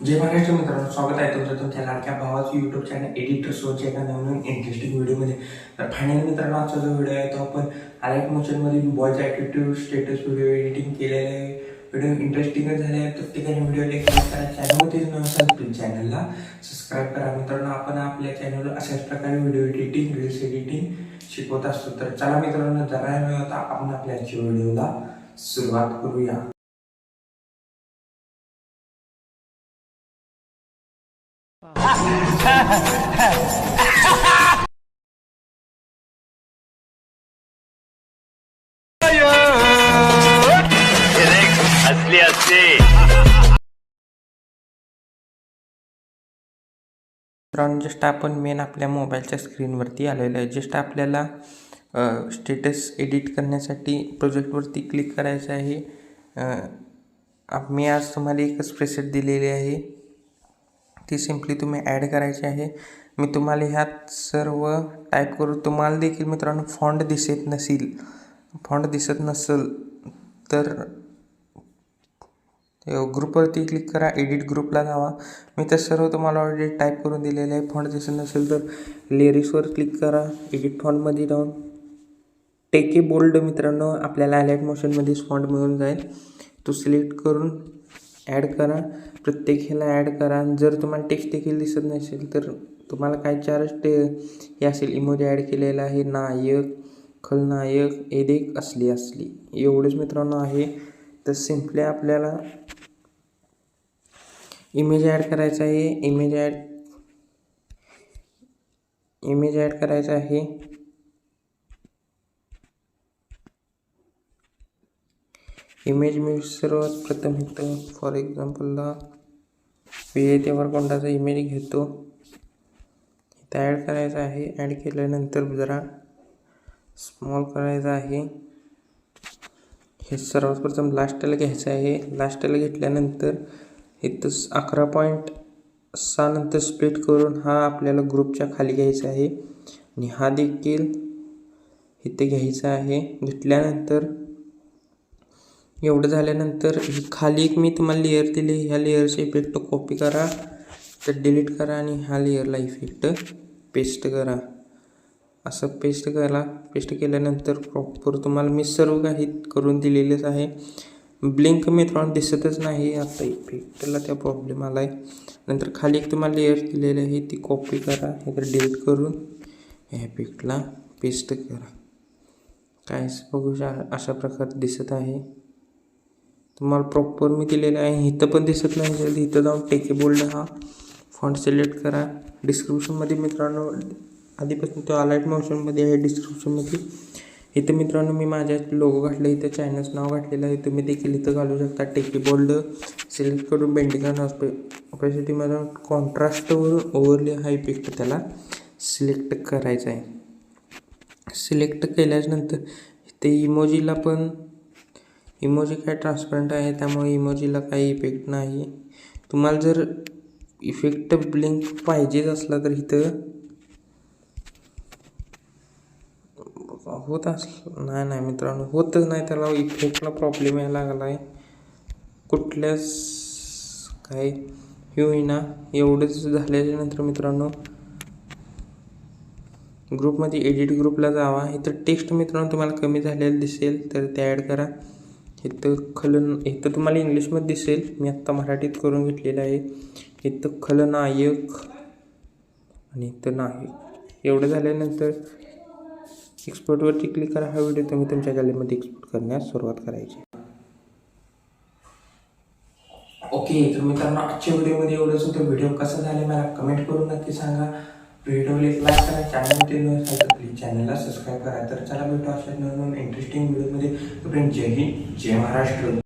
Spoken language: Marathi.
जय महाराष्ट्र मित्रांनो स्वागत आहे तुमचं तुमच्या लाडक्या भावाचं युट्यूब चॅनल एडिटर सोच्या एका नवीन इंटरेस्टिंग व्हिडिओमध्ये तर फायनल मित्रांनो आजचा जो व्हिडिओ आहे तो आपण अलाइट मोशनमध्ये बॉयचा ॲटिट्यूड स्टेटस व्हिडिओ एडिटिंग केलेला आहे. व्हिडिओ इंटरेस्टिंगच झाले आहे प्रत्येकाने व्हिडिओ लाईक करा. चॅनलमध्ये नवीन असाल प्लीज चॅनलला सबस्क्राईब करा. मित्रांनो आपण आपल्या चॅनलवर अशाच प्रकारे व्हिडिओ एडिटिंग रील्स एडिटिंग शिकवत असतो. तर चला मित्रांनो जरा वेळ होता. आपण आपल्या व्हिडिओला सुरुवात करूया. असते मित्रांनो जस्ट आपण मेन आपल्या मोबाईलच्या स्क्रीनवरती आलेलो आहे. जस्ट आपल्याला स्टेटस एडिट करण्यासाठी प्रोजेक्टवरती क्लिक करायचं आहे. मी आज तुम्हाला एकच प्रेसेट दिलेली आहे. ती सिम्पली तुम्ही ॲड करायची आहे. मी तुम्हाला ह्यात सर्व टाईप करू. तुम्हाला देखील मित्रांनो फॉन्ट दिसत नसेल फॉन्ट दिसत नसेल तर ग्रुपवरती क्लिक करा एडिट ग्रुपला जावा. मी तर सर्व तुम्हाला ऑलरेडी टाईप करून दिलेले आहे. फॉन्ट दिसत नसेल तर लेरिसवर क्लिक करा एडिट फॉन्टमध्ये जाऊन. टेके बोल्ड मित्रांनो आपल्याला अलाइट मोशनमध्येच फॉन्ट मिळून जाईल. तो सिलेक्ट करून ॲड करा. प्रत्येक ह्याला ॲड करा. जर तुम्हाला टेक्स्ट देखील दिसत नसेल तर तुम्हाला काय चार्ज ते हे असेल इमोजी ॲड केलेला आहे. नायक खलनायक एदेक असली असली. एवढंच मित्रांनो आहे. तर सिम्पली आपल्याला इमेज ॲड करायचं आहे. इमेज ॲड इमेज ॲड करायचं आहे. इमेज मी सर्वात प्रथम इथं फॉर एक्झाम्पलला पी ए कोणताचा इमेज घेतो. इथं ॲड करायचा आहे. ॲड केल्यानंतर जरा स्मॉल करायचा आहे. हे सर्वात प्रथम लास्टला घ्यायचं आहे. लास्टला घेतल्यानंतर इथं अकरा पॉईंट सहानंतर स्प्लिट करून हा आपल्याला ग्रुपच्या खाली घ्यायचा आहे. आणि हा देखील इथे घ्यायचा आहे. घेतल्यानंतर एवढं झाल्यानंतर ही खाली एक मी तुम्हाला लेअर दिली. ह्या लेअरचा इफेक्ट कॉपी करा तर डिलीट करा आणि ह्या लेअरला इफेक्ट पेस्ट करा. असं पेस्ट करा. पेस्ट केल्यानंतर प्रॉपर तुम्हाला मी सर्व काही करून दिलेलेच आहे. ब्लिंक मित्रांनो दिसतच नाही. आता इफेक्टला त्या प्रॉब्लेम आला आहे नंतर खाली एक तुम्हाला लेअर दिलेली आहे. ती कॉपी करा. तर डिलीट करून ह्या इफेक्टला पेस्ट करा. काय बघू अशा प्रकारे दिसत आहे. तुम्हाला प्रॉपर मी दिलेलं आहे. इथं पण दिसत नाही. तर इथं जाऊन टेके बोल्ड हा. फॉन्ट सिलेक्ट करा. डिस्क्रिप्शनमध्ये मित्रांनो आधीपासून तो अलाईट मोशनमध्ये आहे डिस्क्रिप्शनमध्ये इथं मित्रांनो मी माझ्या लोगो घातलं. इथं चॅनल्स नाव घातलेलं आहे. तुम्ही देखील इथं घालू शकता. टेकी बोल्ड सिलेक्ट करून बेंडिंग ऑपेसिटीमधून कॉन्ट्रास्टवरून ओव्हरले हा इफेक्ट त्याला सिलेक्ट करायचा आहे. सिलेक्ट केल्याच्यानंतर ते इमोजीला पण इमोजी काय ट्रान्सपरंट आहे त्यामुळे इमोजीला काही इफेक्ट नाही. तुम्हाला जर इफेक्ट ब्लिंक पाहिजेच असला तर इथं होत अस नाही नाही मित्रांनो होतच नाही त्याला इफेक्टला प्रॉब्लेम यायला लागला आहे कुठल्याच काय हे होईना. एवढंच झाल्याच्यानंतर मित्रांनो ग्रुपमध्ये एडिट ग्रुपला जावा. इथं टेक्स्ट मित्रांनो तुम्हाला कमी झालेलं दिसेल तर ते ॲड करा. इथं खलन इथं तुम्हाला इंग्लिशमध्ये दिसेल. मी आत्ता मराठीत करून घेतलेलं आहे. इथं खलनायक आणि इथं नायक एवढं झाल्यानंतर एक्सपोर्टवरती क्लिक करा. हा व्हिडिओ तुम्ही तुमच्या गॅलरीमध्ये एक्सपोर्ट करण्यास सुरुवात करायची. ओके तर मित्रांनो आजच्या व्हिडिओमध्ये एवढंच होतं. व्हिडिओ कसा झाला मला कमेंट करून नक्की सांगा. व्हिडिओला एक लाईक करा चॅनलमध्ये न असाल तर प्लीज चॅनलला सबस्क्राईब करा. तर चला भेटू अशा नवीन इंटरेस्टिंग व्हिडिओमध्ये तोपर्यंत जय हिंद जय महाराष्ट्र.